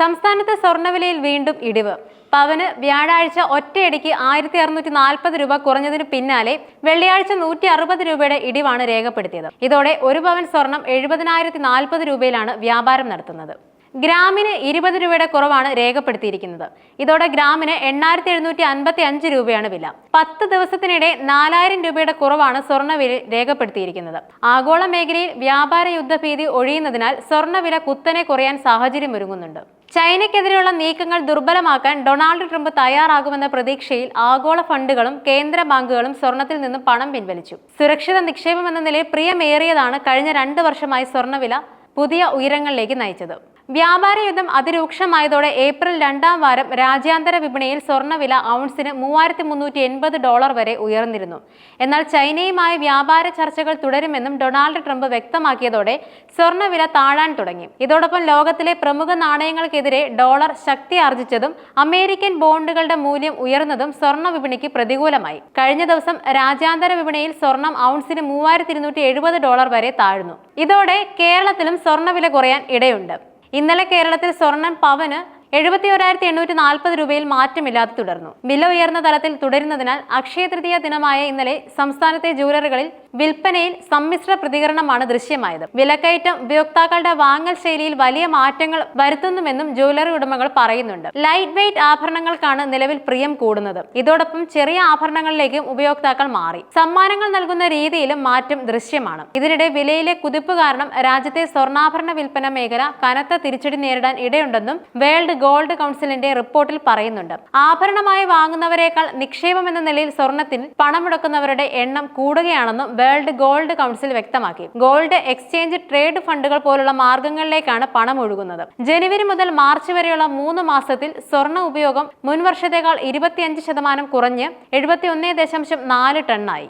സംസ്ഥാനത്ത് സ്വർണവിലയിൽ വീണ്ടും ഇടിവ്. പവന് വ്യാഴാഴ്ച ഒറ്റയടിക്ക് ആയിരത്തി അറുന്നൂറ്റി നാൽപ്പത് രൂപ കുറഞ്ഞതിന് പിന്നാലെ വെള്ളിയാഴ്ച നൂറ്റി അറുപത് രൂപയുടെ ഇടിവാണ് രേഖപ്പെടുത്തിയത്. ഇതോടെ ഒരു പവൻ സ്വർണം എഴുപതിനായിരത്തി നാൽപ്പത് രൂപയിലാണ് വ്യാപാരം നടത്തുന്നത്. ഗ്രാമിന് ഇരുപത് രൂപയുടെ കുറവാണ് രേഖപ്പെടുത്തിയിരിക്കുന്നത്. ഇതോടെ ഗ്രാമിന് എണ്ണായിരത്തി എഴുന്നൂറ്റി അൻപത്തി അഞ്ച് രൂപയാണ് വില. പത്ത് ദിവസത്തിനിടെ നാലായിരം രൂപയുടെ കുറവാണ് സ്വർണവില രേഖപ്പെടുത്തിയിരിക്കുന്നത്. ആഗോള മേഖലയിൽ വ്യാപാര യുദ്ധഭീതി ഒഴിയുന്നതിനാൽ സ്വർണവില കുത്തനെ കുറയാൻ സാഹചര്യമൊരുങ്ങുന്നുണ്ട്. ചൈനയ്ക്കെതിരെയുള്ള നീക്കങ്ങൾ ദുർബലമാക്കാൻ ഡൊണാൾഡ് ട്രംപ് തയ്യാറാകുമെന്ന പ്രതീക്ഷയിൽ ആഗോള ഫണ്ടുകളും കേന്ദ്ര ബാങ്കുകളും സ്വർണത്തിൽ നിന്നും പണം പിൻവലിച്ചു. സുരക്ഷിത നിക്ഷേപം എന്ന നിലയിൽ പ്രിയമേറിയതാണ് കഴിഞ്ഞ രണ്ട് വർഷമായി സ്വർണവില പുതിയ ഉയരങ്ങളിലേക്ക് നയിച്ചത്. വ്യാപാര യുദ്ധം അതിരൂക്ഷമായതോടെ ഏപ്രിൽ രണ്ടാം വാരം രാജ്യാന്തര വിപണിയിൽ സ്വർണവില ഔൺസിന് മൂവായിരത്തി മുന്നൂറ്റി എൺപത് ഡോളർ വരെ ഉയർന്നിരുന്നു. എന്നാൽ ചൈനയുമായി വ്യാപാര ചർച്ചകൾ തുടരുമെന്നും ഡൊണാൾഡ് ട്രംപ് വ്യക്തമാക്കിയതോടെ സ്വർണവില താഴാൻ തുടങ്ങി. ഇതോടൊപ്പം ലോകത്തിലെ പ്രമുഖ നാണയങ്ങൾക്കെതിരെ ഡോളർ ശക്തി ആർജിച്ചതും അമേരിക്കൻ ബോണ്ടുകളുടെ മൂല്യം ഉയർന്നതും സ്വർണ വിപണിക്ക് പ്രതികൂലമായി. കഴിഞ്ഞ ദിവസം രാജ്യാന്തര വിപണിയിൽ സ്വർണം ഔൺസിന് മൂവായിരത്തി ഡോളർ വരെ താഴ്ന്നു. ഇതോടെ കേരളത്തിലും സ്വർണവില കുറയാൻ ഇടയുണ്ട്. ഇന്നലെ കേരളത്തിൽ സ്വർണം പവന് എഴുപത്തി ഒരായിരത്തി എണ്ണൂറ്റി നാൽപ്പത് രൂപയിൽ മാറ്റമില്ലാതെ തുടർന്നു. വില ഉയർന്ന തലത്തിൽ തുടരുന്നതിനാൽ അക്ഷയ തൃതീയ ദിനമായ ഇന്നലെ സംസ്ഥാനത്തെ ജ്വല്ലറികളിൽ വിൽപ്പനയിൽ സമ്മിശ്ര പ്രതികരണമാണ് ദൃശ്യമായത്. വിലക്കയറ്റം ഉപയോക്താക്കളുടെ വാങ്ങൽ ശൈലിയിൽ വലിയ മാറ്റങ്ങൾ വരുത്തുന്നുവെന്നും ജ്വല്ലറി ഉടമകൾ പറയുന്നുണ്ട്. ലൈറ്റ് വെയ്റ്റ് ആഭരണങ്ങൾക്കാണ് നിലവിൽ പ്രിയം കൂടുന്നത്. ഇതോടൊപ്പം ചെറിയ ആഭരണങ്ങളിലേക്കും ഉപയോക്താക്കൾ മാറി. സമ്മാനങ്ങൾ നൽകുന്ന രീതിയിലും മാറ്റം ദൃശ്യമാണ്. ഇതിനിടെ വിലയിലെ കുതിപ്പ് കാരണം രാജ്യത്തെ സ്വർണാഭരണ വിൽപ്പന മേഖല കനത്ത തിരിച്ചടി നേരിടാൻ ഇടയുണ്ടെന്നും വേൾഡ് ഗോൾഡ് കൗൺസിലിന്റെ റിപ്പോർട്ടിൽ പറയുന്നുണ്ട്. ആഭരണമായി വാങ്ങുന്നവരെക്കാൾ നിക്ഷേപം എന്ന നിലയിൽ സ്വർണത്തിൽ പണമുടക്കുന്നവരുടെ എണ്ണം കൂടുകയാണെന്നും വേൾഡ് ഗോൾഡ് കൗൺസിൽ വ്യക്തമാക്കി. ഗോൾഡ് എക്സ്ചേഞ്ച് ട്രേഡ് ഫണ്ടുകൾ പോലുള്ള മാർഗങ്ങളിലേക്കാണ് പണം ഒഴുകുന്നത്. ജനുവരി മുതൽ മാർച്ച് വരെയുള്ള മൂന്ന് മാസത്തിൽ സ്വർണ ഉപയോഗം മുൻവർഷത്തേക്കാൾ ഇരുപത്തിയഞ്ച് ശതമാനം കുറഞ്ഞ് എഴുപത്തി ഒന്നേ ദശാംശം നാല് ടണ്ണായി.